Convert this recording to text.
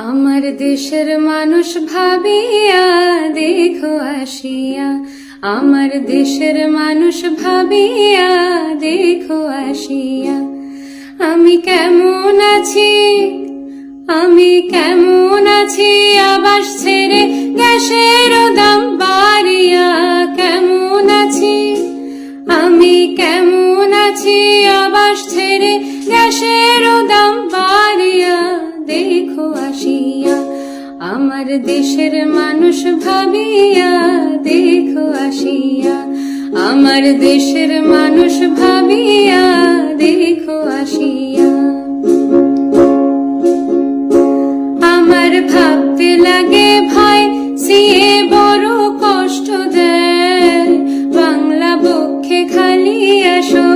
আমার দেশের মানুষ ভাবিয়া, দেখো আসিয়া। আমার দেশের মানুষ ভাবিয়া, দেখো আসিয়া। আমি কেমন আছি? আমি কেমন আছি? আবাস ছেড়ে গ্যাসের দাম বাড়িয়া কেমন আছি? আমি কেমন আছি? আবাস ছেড়ে গ্যাসের দাম আমার দেশের মানুষ ভাবিয়া, দেখো আসিয়া। আমার দেশের মানুষ ভাবিয়া, দেখো আসিয়া। আমার ভাবতে লাগে ভাই সিয়ে বড় কষ্ট দেয়। বাংলা বক্ষে খালি এসব